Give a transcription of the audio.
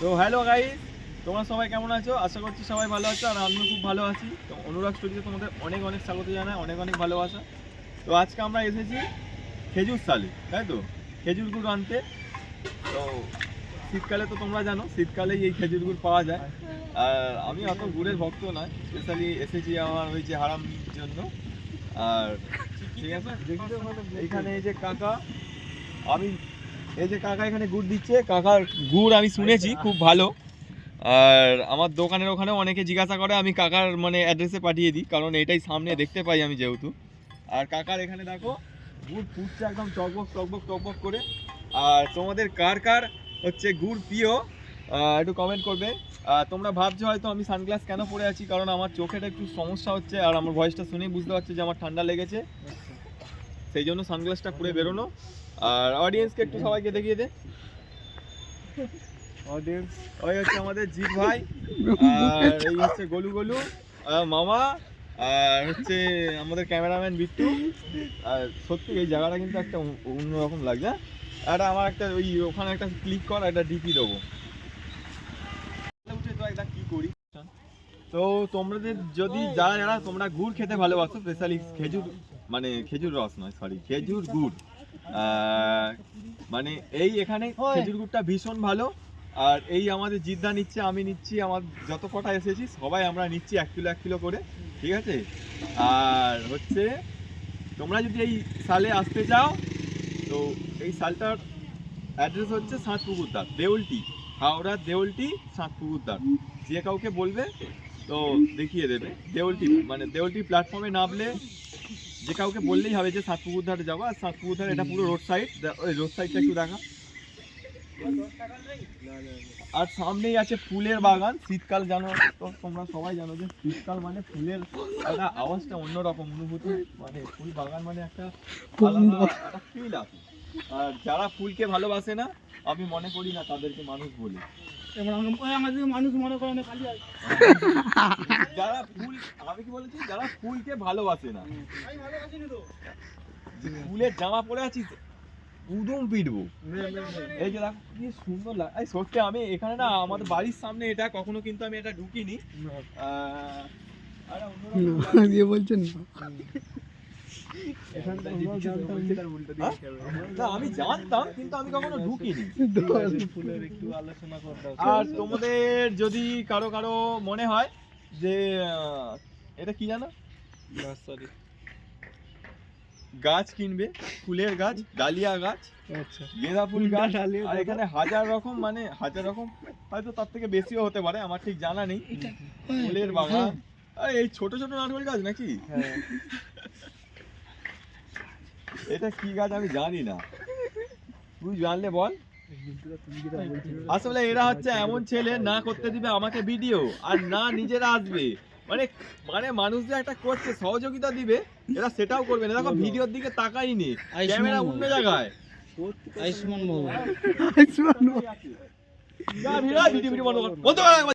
তো hello guys তোমরা সবাই কেমন আছো? আশা করছি সবাই ভালো আছো আর আমিও খুব ভালো আছি। তো অনুরাগ স্টুডিওতে তোমাদের অনেক অনেক স্বাগত জানাই, অনেক অনেক ভালোবাসা। তো আজকে আমরা এসেছি খেজুর সালে, তাই তো? খেজুর গুড় আনতে। তো শীতকালে তো তোমরা জানো, শীতকালেই এই খেজুর গুড় পাওয়া যায়। আর আমি অত গুড়ের ভক্ত নয় স্পেশালি এসেছি আমার ওই যে হারাম জন্য। আর ঠিক আছে? এখানে এই যে কাকা, আমি এই যে কাকা এখানে গুড় দিচ্ছে কাকার গুড় আমি শুনেছি খুব ভালো। আর আমার দোকানের ওখানে অনেকে জিজ্ঞাসা করে আমি কাকার মানে অ্যাড্রেসে পাঠিয়ে দিই কারণ এটাই সামনে দেখতে পাই আমি যেহেতু। আর কাকার এখানে দেখো গুড় ফুটছে একদম টকবক টকবক টকবক করে। আর তোমাদের কার কার হচ্ছে গুড় প্রিয় একটু কমেন্ট করবে। তোমরা ভাবছ হয়তো আমি সানগ্লাস কেন পরে আছি কারণ আমার চোখেটা একটু সমস্যা হচ্ছে আর আমার ভয়েসটা শুনেই বুঝতে পারছ যে আমার ঠান্ডা লেগেছে। সেই জন্য সানগ্লাসটা পরে বেরোনো। আর অডিয়েন্সকে একটু সবাইকে দেখিয়ে দে। অডিয়েন্স ওই হচ্ছে আমাদের জিৎ ভাই আর এই হচ্ছে গোলু গোলু আর মামা আর হচ্ছে আমাদের ক্যামেরাম্যান বিট্টু। আর সত্যি এই জায়গাটা কিন্তু একটা অন্য- অন্যরকম লাগছে হ্যাঁ? একটা আমার একটা ওই ওখানে একটা ক্লিক কর একটা ডিপি দেবো। একটা কি করি। তো তোমাদের যদি যারা যারা তোমরা গুড় খেতে ভালোবাসো স্পেশালি খেজুর মানে খেজুর রস নয় সরি খেজুর গুড়। মানে এই এখানে খেজুর গুড়টা ভীষণ ভালো। আর এই আমাদের জিদ্দা নিচ্ছে আমি নিচ্ছি আমার যত কটা এসেছি সবাই আমরা নিচ্ছি এক কিলো এক কিলো করে ঠিক আছে? আর হচ্ছে তোমরা যদি এই সালে আসতে চাও তো এই সালটার অ্যাড্রেস হচ্ছে সাতপুকুরদার দেউলটি হাওড়ার দেউলটি সাতপুকুরদার যে কাউকে বলবে তো দেখিয়ে দেবে। দেউলটি মানে দেউলটি প্ল্যাটফর্মে নামলে যে কাউকে বললেই হবে যে সাতপুকুর ধারে যাব আর সাতপুকুর ধারে এটা পুরো রোড সাইড ওই রোড সাইডটা একটু দেখা। আর সামনেই আছে ফুলের বাগান শীতকাল জানো তো তোমরা সবাই জানো যে শীতকাল মানে ফুলের একটা আওয়াজটা অন্যরকম অনুভূতি। মানে ফুল বাগান মানে একটা আলাদা একটা ফিল আছে আর যারা ফুলকে ভালোবাসে না আমি মনে করি না তাদেরকে মানুষ বলি। আমাদের মানুষ মনে করে না খালি যারা ফুল আমি কি বলেছি? যারা ফুলকে ভালোবাসে না। ফুলের জামা পরে আছিস উদম পিটবো। এই যে দেখো কি সুন্দর লাগে এই সত্যি আমি এখানে না আমাদের বাড়ির সামনে এটা কখনো কিন্তু আমি এটা ঢুকিনি। আহ, বলছেন আমি জানতাম কিন্তু আমি কখনো ঢুকিনি। আর তোমাদের যদি কারও কারও মনে হয় যে এটা কি জানো? গাছ কিনবে ফুলের গাছ ডালিয়া গাছ আচ্ছা। গেঁদা ফুল গাছ আর এখানে হাজার রকম মানে হাজার রকম হয়তো তার থেকে বেশিও হতে পারে আমার ঠিক জানা নেই। ফুলের বাগান। এই ছোট ছোট নারকেল গাছ নাকি? এটা কি গাছ আমি জানি না। তুই জানলে বল। আসলে এরা হচ্ছে এমন ছেলে না করতে দিবে আমাকে ভিডিও আর না নিজেরা আসবে। মানে মানে মানুষদের একটা করছে সহযোগিতা দিবে এরা সেটাও করবে না। দেখো ভিডিওর দিকে তাকাই তাকাইনি ক্যামেরা অন্য জায়গায়। আয়ুষ্মান বাবু। আয়ুষ্মান যা ভিডিও ভিডিও বন্ধ কর। বন্ধ কর একবার।